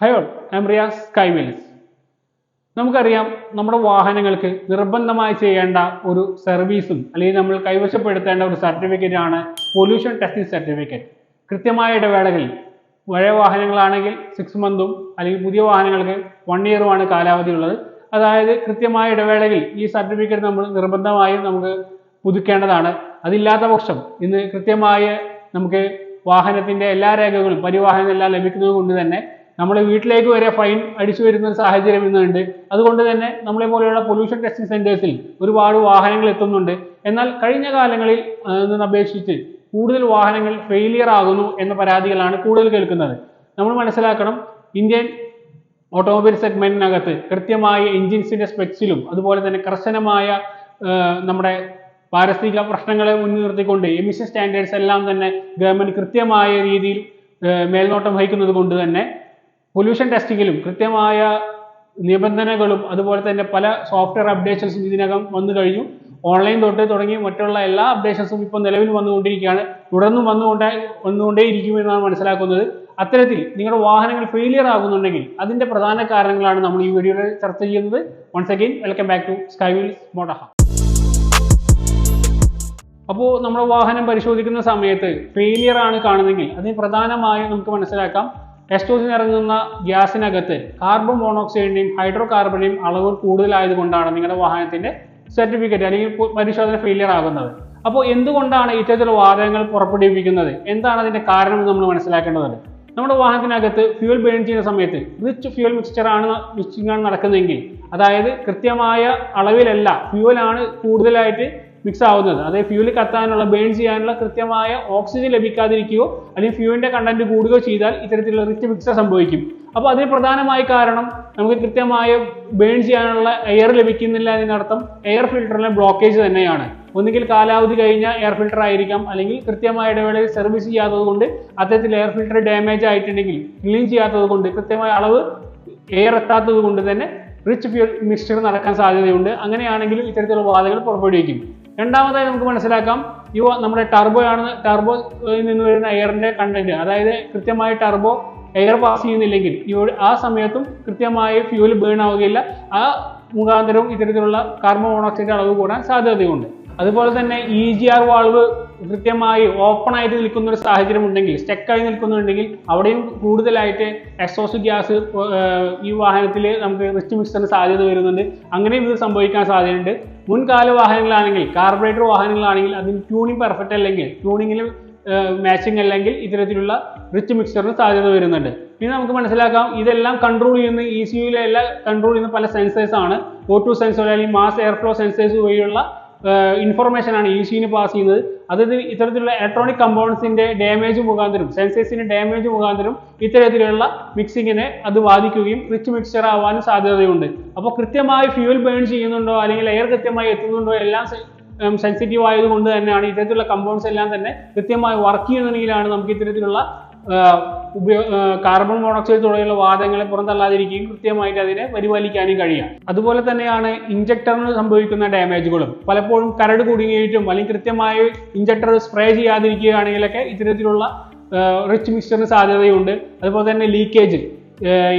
ഹയോ ഐം റിയാസ് സ്കൈവെൽസ് നമുക്കറിയാം നമ്മുടെ വാഹനങ്ങൾക്ക് നിർബന്ധമായി ചെയ്യേണ്ട ഒരു സർവീസും അല്ലെങ്കിൽ നമ്മൾ കൈവശപ്പെടുത്തേണ്ട ഒരു സർട്ടിഫിക്കറ്റ് ആണ് പൊല്യൂഷൻ ടെസ്റ്റിംഗ് സർട്ടിഫിക്കറ്റ് കൃത്യമായ ഇടവേളകളിൽ പഴയ വാഹനങ്ങളാണെങ്കിൽ സിക്സ് മന്തും അല്ലെങ്കിൽ പുതിയ വാഹനങ്ങൾക്ക് വൺ ഇയറുമാണ് കാലാവധി ഉള്ളത് അതായത് കൃത്യമായ ഇടവേളയിൽ ഈ സർട്ടിഫിക്കറ്റ് നമ്മൾ നിർബന്ധമായും നമുക്ക് പുതുക്കേണ്ടതാണ്. അതില്ലാത്ത പക്ഷം ഇന്ന് കൃത്യമായ നമുക്ക് വാഹനത്തിന്റെ എല്ലാ രേഖകളും പരിവാഹനം എല്ലാം ലഭിക്കുന്നത് കൊണ്ട് തന്നെ നമ്മുടെ വീട്ടിലേക്ക് വരെ ഫൈൻ അടിച്ചു വരുന്ന ഒരു സാഹചര്യം ഇന്നുണ്ട്. അതുകൊണ്ട് തന്നെ നമ്മളെ പോലെയുള്ള പൊല്യൂഷൻ ടെസ്റ്റിംഗ് സെന്റേഴ്സിൽ ഒരുപാട് വാഹനങ്ങൾ എത്തുന്നുണ്ട്. എന്നാൽ കഴിഞ്ഞ കാലങ്ങളിൽ നിന്ന് അപേക്ഷിച്ച് കൂടുതൽ വാഹനങ്ങൾ ഫെയിലിയർ ആകുന്നു എന്ന പരാതികളാണ് കൂടുതൽ കേൾക്കുന്നത്. നമ്മൾ മനസ്സിലാക്കണം ഇന്ത്യൻ ഓട്ടോമൊബൈൽ സെഗ്മെന്റിനകത്ത് കൃത്യമായ എഞ്ചിൻസിന്റെ സ്പെക്സിലും അതുപോലെ തന്നെ കർശനമായ നമ്മുടെ പാരിസ്ഥിതിക പ്രശ്നങ്ങളെ മുൻനിർത്തിക്കൊണ്ട് എമിഷൻ സ്റ്റാൻഡേർഡ്സ് എല്ലാം തന്നെ ഗവൺമെന്റ് കൃത്യമായ രീതിയിൽ മേൽനോട്ടം വഹിക്കുന്നത് കൊണ്ട് തന്നെ പൊല്യൂഷൻ ടെസ്റ്റിങ്ങിലും കൃത്യമായ നിബന്ധനകളും അതുപോലെ തന്നെ പല സോഫ്റ്റ്വെയർ അപ്ഡേഷൻസും ഇതിനകം വന്നു കഴിഞ്ഞു. ഓൺലൈൻ തൊട്ട് തുടങ്ങി മറ്റുള്ള എല്ലാ അപ്ഡേഷൻസും ഇപ്പോൾ നിലവിൽ വന്നുകൊണ്ടിരിക്കുകയാണ്. തുടർന്നും വന്നുകൊണ്ടേ വന്നുകൊണ്ടേയിരിക്കുമെന്നാണ് മനസ്സിലാക്കുന്നത്. അത്തരത്തിൽ നിങ്ങളുടെ വാഹനങ്ങൾ ഫെയിലിയർ ആകുന്നുണ്ടെങ്കിൽ അതിന്റെ പ്രധാന കാരണങ്ങളാണ് നമ്മൾ ഈ വീഡിയോയിൽ ചർച്ച ചെയ്യുന്നത്. Once again welcome back to sky wheels മോട്ടഹ അപ്പോൾ നമ്മുടെ വാഹനം പരിശോധിക്കുന്ന സമയത്ത് ഫെയിലിയർ ആണ് കാണുന്നതെങ്കിൽ അതിന് പ്രധാനമായും നമുക്ക് മനസ്സിലാക്കാം. എസ്റ്റോസിന് ഇറങ്ങുന്ന ഗ്യാസിനകത്ത് കാർബൺ മോണോക്സൈഡിന്റെയും ഹൈഡ്രോ കാർബണിന്റെയും അളവ് കൂടുതലായതുകൊണ്ടാണ് നിങ്ങളുടെ വാഹനത്തിന്റെ സർട്ടിഫിക്കറ്റ് അല്ലെങ്കിൽ പരിശോധന ഫെയിലിയർ ആകുന്നത്. അപ്പോൾ എന്തുകൊണ്ടാണ് ഇത്തരത്തിലുള്ള വാതകങ്ങൾ പുറപ്പെടുവിക്കുന്നത്? എന്താണ് അതിന്റെ കാരണം എന്ന് നമ്മൾ മനസ്സിലാക്കേണ്ടതുണ്ട്. നമ്മുടെ വാഹനത്തിനകത്ത് ഫ്യൂൽ ബേൺ ചെയ്യുന്ന സമയത്ത് റിച്ച് ഫ്യൂൽ മിക്സ്ചറാണ് മിക്സിംഗ് ആണ് നടക്കുന്നതെങ്കിൽ അതായത് കൃത്യമായ അളവിലല്ല ഫ്യൂവലാണ് കൂടുതലായിട്ട് മിക്സ് ആവുന്നത് അതായത് ഫ്യൂൽ കത്താനുള്ള ബേൺ ചെയ്യാനുള്ള കൃത്യമായ ഓക്സിജൻ ലഭിക്കാതിരിക്കുകയോ അല്ലെങ്കിൽ ഫ്യൂവിന്റെ കണ്ടന്റ് കൂടുകയോ ചെയ്താൽ ഇത്തരത്തിലുള്ള റിച്ച് മിക്സർ സംഭവിക്കും. അപ്പോൾ അതിന് പ്രധാനമായ കാരണം നമുക്ക് കൃത്യമായ ബേൺ ചെയ്യാനുള്ള എയർ ലഭിക്കുന്നില്ല എന്നതിനർത്ഥം എയർ ഫിൽറ്ററിലെ ബ്ലോക്കേജ് തന്നെയാണ്. ഒന്നുകിൽ കാലാവധി കഴിഞ്ഞ എയർ ഫിൽട്ടർ ആയിരിക്കാം അല്ലെങ്കിൽ കൃത്യമായ ഇടവേളയിൽ സർവീസ് ചെയ്യാത്തത് കൊണ്ട് അത്തരത്തിൽ എയർ ഫിൽറ്റർ ഡാമേജ് ആയിട്ടുണ്ടെങ്കിൽ ക്ലീൻ ചെയ്യാത്തത് കൊണ്ട് കൃത്യമായ അളവ് എയർ എത്താത്തത് കൊണ്ട് തന്നെ റിച്ച് ഫ്യൂൽ മിക്സ്ചർ നടക്കാൻ സാധ്യതയുണ്ട്. അങ്ങനെയാണെങ്കിലും ഇത്തരത്തിലുള്ള വാദങ്ങൾ പുറപ്പെടുവിക്കും. രണ്ടാമതായി നമുക്ക് മനസ്സിലാക്കാം യുവ നമ്മുടെ ടർബോ ആണ്. ടർബോയിൽ നിന്ന് വരുന്ന എയറിന്റെ കണ്ടന്റ് അതായത് കൃത്യമായി ടർബോ എയർ പാസ് ചെയ്യുന്നില്ലെങ്കിൽ ആ സമയത്തും കൃത്യമായി ഫ്യൂൽ ബേൺ ആവുകയില്ല. ആ മുഖാന്തരവും ഇത്തരത്തിലുള്ള കാർബൺ മോണോക്സൈഡ് അളവ് കൂടാൻ സാധ്യതയുണ്ട്. അതുപോലെ തന്നെ ഇ ജി ആർ വാൾവ് കൃത്യമായി ഓപ്പൺ ആയിട്ട് നിൽക്കുന്ന ഒരു സാഹചര്യം ഉണ്ടെങ്കിൽ സ്റ്റക്കായി നിൽക്കുന്നുണ്ടെങ്കിൽ അവിടെയും കൂടുതലായിട്ട് എക്സോസ് ഗ്യാസ് ഈ വാഹനത്തിൽ നമുക്ക് റിസ്റ്റ് മിക്സറിന് സാധ്യത വരുന്നുണ്ട്. അങ്ങനെയും ഇത് സംഭവിക്കാൻ സാധ്യതയുണ്ട്. മുൻകാല വാഹനങ്ങളാണെങ്കിൽ കാർബറേറ്റർ വാഹനങ്ങളാണെങ്കിൽ അതിന് ട്യൂണിംഗ് പെർഫെക്റ്റ് അല്ലെങ്കിൽ ട്യൂണിങ്ങിൽ മാച്ചിങ് അല്ലെങ്കിൽ ഇത്തരത്തിലുള്ള റിച്ച് മിക്സറിന് സാധ്യത വരുന്നുണ്ട്. പിന്നെ നമുക്ക് മനസ്സിലാക്കാം ഇതെല്ലാം കൺട്രോൾ ചെയ്യുന്ന ഇ സി എല്ലാം കൺട്രോൾ ചെയ്യുന്ന പല സെൻസേഴ്സ് ആണ്. ഒ ടു സെൻസർ അല്ലെങ്കിൽ മാസ് എയർ ഫ്ലോ സെൻസേഴ്സ് വഴിയുള്ള ഇൻഫർമേഷൻ ആണ് ഇ സിന് പാസ് ചെയ്യുന്നത്. അതായത് ഇത്തരത്തിലുള്ള ഇലക്ട്രോണിക് കമ്പോണൻസിന്റെ ഡാമേജ് മുഖാന്തരം സെൻസേഴ്സിന്റെ ഡാമേജ് മുഖാന്തരം ഇത്തരത്തിലുള്ള മിക്സിങ്ങിനെ അത് ബാധിക്കുകയും റിച്ച് മിക്സ്ചർ ആവാനും സാധ്യതയുണ്ട്. അപ്പോൾ കൃത്യമായി ഫ്യൂൽ ബേൺ ചെയ്യുന്നുണ്ടോ അല്ലെങ്കിൽ എയർ കൃത്യമായി എത്തുന്നുണ്ടോ എല്ലാം സെൻസിറ്റീവ് ആയതുകൊണ്ട് തന്നെയാണ് ഇത്തരത്തിലുള്ള കമ്പോണൻസ് എല്ലാം തന്നെ കൃത്യമായി വർക്ക് ചെയ്യുന്നുണ്ടെങ്കിലാണ് നമുക്ക് ഇത്തരത്തിലുള്ള ഉപയോഗ കാർബൺ മോണോക്സൈഡ് തുടങ്ങിയുള്ള വാതകങ്ങളെ പുറന്തള്ളാതിരിക്കുകയും കൃത്യമായിട്ട് അതിനെ പരിപാലിക്കാനും കഴിയാം. അതുപോലെ തന്നെയാണ് ഇഞ്ചക്ടറിന് സംഭവിക്കുന്ന ഡാമേജുകളും. പലപ്പോഴും കരട് കുടുങ്ങിയിട്ടും അല്ലെങ്കിൽ കൃത്യമായി ഇഞ്ചക്ടർ സ്പ്രേ ചെയ്യാതിരിക്കുകയാണെങ്കിലൊക്കെ ഇത്തരത്തിലുള്ള റിച്ച് മിക്സ്ചറിന് സാധ്യതയുണ്ട്. അതുപോലെ തന്നെ ലീക്കേജ്.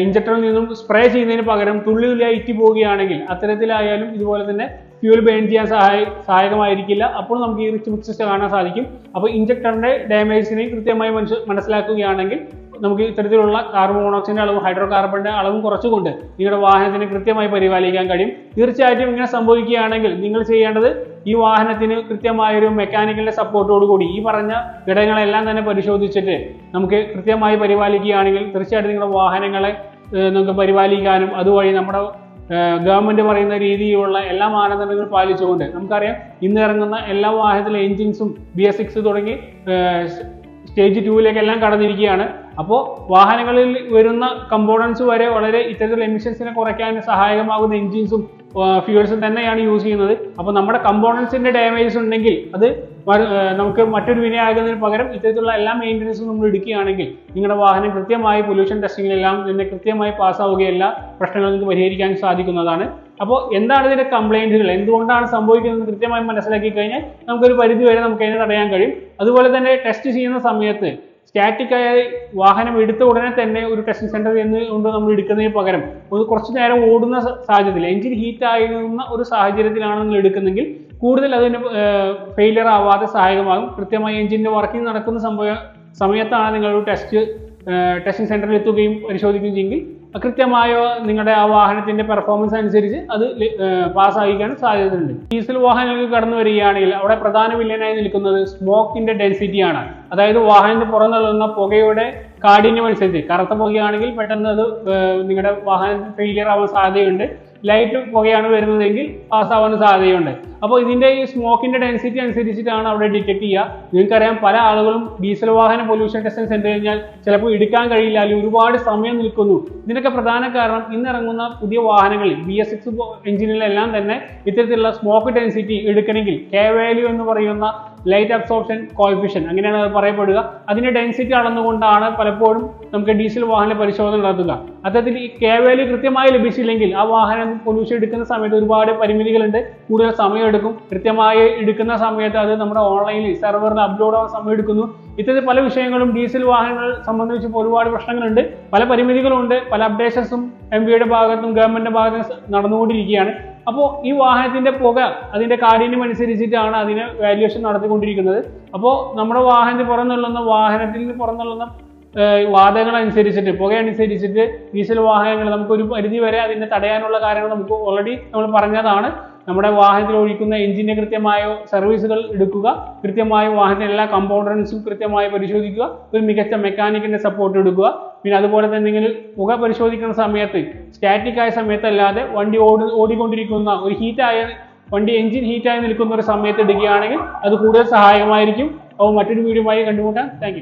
ഇഞ്ചക്ടറിൽ നിന്നും സ്പ്രേ ചെയ്യുന്നതിന് പകരം തുള്ളി തുള്ളിയായി ഇറ്റി പോവുകയാണെങ്കിൽ അത്തരത്തിലായാലും ഇതുപോലെ തന്നെ ഫ്യൂൽ ബേൺ ചെയ്യാൻ സഹായ സഹായകമായിരിക്കില്ല. അപ്പോൾ നമുക്ക് ഈ റിച്ച് മിക്സസ് കാണാൻ സാധിക്കും. അപ്പോൾ ഇഞ്ചക്ടറിന്റെ ഡാമേജിനെ കൃത്യമായി മനസ്സ് മനസ്സിലാക്കുകയാണെങ്കിൽ നമുക്ക് ഇത്തരത്തിലുള്ള കാർബൺ മോണോക്സൈഡിന്റെ അളവും ഹൈഡ്രോ കാർബണിന്റെ അളവും കുറച്ചുകൊണ്ട് നിങ്ങളുടെ വാഹനത്തിന് കൃത്യമായി പരിപാലിക്കാൻ കഴിയും. തീർച്ചയായിട്ടും ഇങ്ങനെ സംഭവിക്കുകയാണെങ്കിൽ നിങ്ങൾ ചെയ്യേണ്ടത് ഈ വാഹനത്തിന് കൃത്യമായ ഒരു മെക്കാനിക്കലിന്റെ സപ്പോർട്ടോട് കൂടി ഈ പറഞ്ഞ ഘടകങ്ങളെല്ലാം തന്നെ പരിശോധിച്ചിട്ട് നമുക്ക് കൃത്യമായി പരിപാലിക്കുകയാണെങ്കിൽ തീർച്ചയായിട്ടും നിങ്ങളുടെ വാഹനങ്ങളെ നമുക്ക് പരിപാലിക്കാനും അതുവഴി നമ്മുടെ ഗവൺമെന്റ് പറയുന്ന രീതിയിലുള്ള എല്ലാ മാനദണ്ഡങ്ങളും പാലിച്ചുകൊണ്ട് നമുക്കറിയാം ഇന്ന് ഇറങ്ങുന്ന എല്ലാ വാഹനത്തിലെ എൻജിൻസും ബി എസ് സിക്സ് തുടങ്ങി സ്റ്റേജ് ടൂവിലേക്ക് എല്ലാം കടന്നിരിക്കുകയാണ്. അപ്പോൾ വാഹനങ്ങളിൽ വരുന്ന കമ്പോണൻസ് വരെ വളരെ ഇത്തരത്തിലുള്ള എമിഷൻസിനെ കുറയ്ക്കാൻ സഹായകമാകുന്ന എഞ്ചിൻസും ഫ്യൂൾസും തന്നെയാണ് യൂസ് ചെയ്യുന്നത്. അപ്പോൾ നമ്മുടെ കമ്പോണൻസിന്റെ ഡാമേജസ് ഉണ്ടെങ്കിൽ അത് നമുക്ക് മറ്റൊരു വിനയാകുന്നതിന് പകരം ഇത്തരത്തിലുള്ള എല്ലാ മെയിന്റനൻസും നമ്മൾ എടുക്കുകയാണെങ്കിൽ നിങ്ങളുടെ വാഹനം കൃത്യമായി പൊല്യൂഷൻ ടെസ്റ്റിങ്ങിലെല്ലാം തന്നെ കൃത്യമായി പാസ്സാവുകയല്ല പ്രശ്നങ്ങൾ നിങ്ങൾക്ക് പരിഹരിക്കാൻ സാധിക്കുന്നതാണ്. അപ്പോൾ എന്താണ് ഇതിന്റെ കംപ്ലൈന്റുകൾ എന്തുകൊണ്ടാണ് സംഭവിക്കുന്നത് കൃത്യമായി മനസ്സിലാക്കി കഴിഞ്ഞാൽ നമുക്കൊരു പരിധി വരെ നമുക്ക് അതിനെ തടയാൻ കഴിയും. അതുപോലെ തന്നെ ടെസ്റ്റ് ചെയ്യുന്ന സമയത്ത് സ്റ്റാറ്റിക് ആയി വാഹനം എടുത്ത ഉടനെ തന്നെ ഒരു ടെസ്റ്റിംഗ് സെന്ററിൽ എന്ന് കൊണ്ട് നമ്മൾ എടുക്കുന്നതിന് പകരം ഒരു കുറച്ച് നേരം ഓടുന്ന സാഹചര്യത്തിൽ എഞ്ചിൻ ഹീറ്റ് ആയിരുന്ന ഒരു സാഹചര്യത്തിലാണ് നിങ്ങൾ എടുക്കുന്നെങ്കിൽ കൂടുതൽ അതിന് ഫെയിലിയർ ആവാതെ സഹായകമാകും. കൃത്യമായി എഞ്ചിന്റെ വർക്കിംഗ് നടക്കുന്ന സംഭവ സമയത്താണ് നിങ്ങൾ ടെസ്റ്റ് ടെസ്റ്റിംഗ് സെന്ററിൽ എത്തുകയും പരിശോധിക്കുകയും ചെയ്യെങ്കിൽ കൃത്യമായ നിങ്ങളുടെ ആ വാഹനത്തിന്റെ പെർഫോമൻസ് അനുസരിച്ച് അത് പാസ്സായിക്കാൻ സാധ്യതയുണ്ട്. ഡീസൽ വാഹനങ്ങൾക്ക് കടന്നു വരികയാണെങ്കിൽ അവിടെ പ്രധാന വില്ലനായി നിൽക്കുന്നത് സ്മോക്കിന്റെ ഡെൻസിറ്റി ആണ്. അതായത് വാഹനത്തിന് പുറം തള്ളുന്ന പുകയുടെ കാഠിന്യം അനുസരിച്ച് കറുത്ത പുകയാണെങ്കിൽ പെട്ടെന്ന് അത് നിങ്ങളുടെ വാഹനത്തിന് ഫെയിലിയർ ആവാൻ സാധ്യതയുണ്ട്. ലൈറ്റ് പുകയാണ് വരുന്നതെങ്കിൽ പാസ്സാവാൻ സാധ്യതയുണ്ട്. അപ്പോൾ ഇതിന്റെ ഈ സ്മോക്കിന്റെ ഡെൻസിറ്റി അനുസരിച്ചിട്ടാണ് അവിടെ ഡിറ്റക്ട് ചെയ്യുക. നിങ്ങൾക്കറിയാം പല ആളുകളും ഡീസൽ വാഹന പൊല്യൂഷൻ ടെസ്റ്റ് സെന്റർ കഴിഞ്ഞാൽ ചിലപ്പോൾ എടുക്കാൻ കഴിയില്ല അല്ലെങ്കിൽ ഒരുപാട് സമയം നിൽക്കുന്നു. ഇതിനൊക്കെ പ്രധാന കാരണം ഇന്നിറങ്ങുന്ന പുതിയ വാഹനങ്ങളിൽ ബി എസ് സിക്സ് എഞ്ചിനിലെല്ലാം തന്നെ ഇത്തരത്തിലുള്ള സ്മോക്ക് ഡെൻസിറ്റി എടുക്കണമെങ്കിൽ കെ വാല്യൂ എന്ന് പറയുന്ന ലൈറ്റ് അബ്സോർപ്ഷൻ കോയിഫിഷ്യൻ അങ്ങനെയാണ് അത് പറയപ്പെടുക. അതിന്റെ ഡെൻസിറ്റി അളന്നുകൊണ്ടാണ് പലപ്പോഴും നമുക്ക് ഡീസൽ വാഹന പരിശോധന നടത്തുക. അത്തരത്തിൽ ഈ കെ വാല്യൂ കൃത്യമായി ലഭിച്ചില്ലെങ്കിൽ ആ വാഹനം പൊല്യൂഷൻ എടുക്കുന്ന സമയത്ത് ഒരുപാട് പരിമിതികളുണ്ട്. കൂടുതൽ സമയം എടുക്കും. കൃത്യമായി എടുക്കുന്ന സമയത്ത് അത് നമ്മുടെ ഓൺലൈനിൽ സെർവറിൽ അപ്ലോഡ് ആവാൻ സമയം എടുക്കുന്നു. ഇത്തരത്തിൽ പല വിഷയങ്ങളും ഡീസൽ വാഹനങ്ങൾ സംബന്ധിച്ച് ഒരുപാട് പ്രശ്നങ്ങളുണ്ട്. പല പരിമിതികളുണ്ട്. പല അപ്ഡേഷൻസും എം പിയുടെ ഭാഗത്തും ഗവൺമെന്റിന്റെ ഭാഗത്തും നടന്നുകൊണ്ടിരിക്കുകയാണ്. അപ്പോൾ ഈ വാഹനത്തിന്റെ പുക അതിന്റെ കാഠിന്യം അനുസരിച്ചിട്ടാണ് അതിന് വാല്യുവേഷൻ നടത്തിക്കൊണ്ടിരിക്കുന്നത്. അപ്പോൾ നമ്മുടെ വാഹനത്തിൽ പുറന്നുള്ളുന്ന വാഹനത്തിൽ നിന്ന് പുറന്നുള്ളുന്ന വാദങ്ങൾ അനുസരിച്ചിട്ട് പുക അനുസരിച്ചിട്ട് ഡീസൽ വാഹനങ്ങൾ നമുക്ക് ഒരു പരിധി വരെ അതിനെ തടയാനുള്ള കാര്യങ്ങൾ നമുക്ക് ഓൾറെഡി നമ്മൾ പറഞ്ഞതാണ്. നമ്മുടെ വാഹനത്തിൽ ഒഴിക്കുന്ന എഞ്ചിന്റെ കൃത്യമായ സർവീസുകൾ എടുക്കുക കൃത്യമായ വാഹനത്തിലെ എല്ലാ കമ്പോണൻസും കൃത്യമായി പരിശോധിക്കുക ഒരു മികച്ച മെക്കാനിക്കിന്റെ സപ്പോർട്ട് എടുക്കുക. പിന്നെ അതുപോലെ തന്നെ നിങ്ങൾ പുക പരിശോധിക്കുന്ന സമയത്ത് സ്റ്റാറ്റിക് ആയ സമയത്തല്ലാതെ വണ്ടി ഓടി ഓടിക്കൊണ്ടിരിക്കുന്ന ഒരു ഹീറ്റായ വണ്ടി എഞ്ചിൻ ഹീറ്റായി നിൽക്കുന്ന ഒരു സമയത്ത് എടുക്കുകയാണെങ്കിൽ അത് കൂടുതൽ സഹായകമായിരിക്കും. അപ്പോൾ മറ്റൊരു വീഡിയോ ആയി കണ്ടുമുട്ടാം താങ്ക്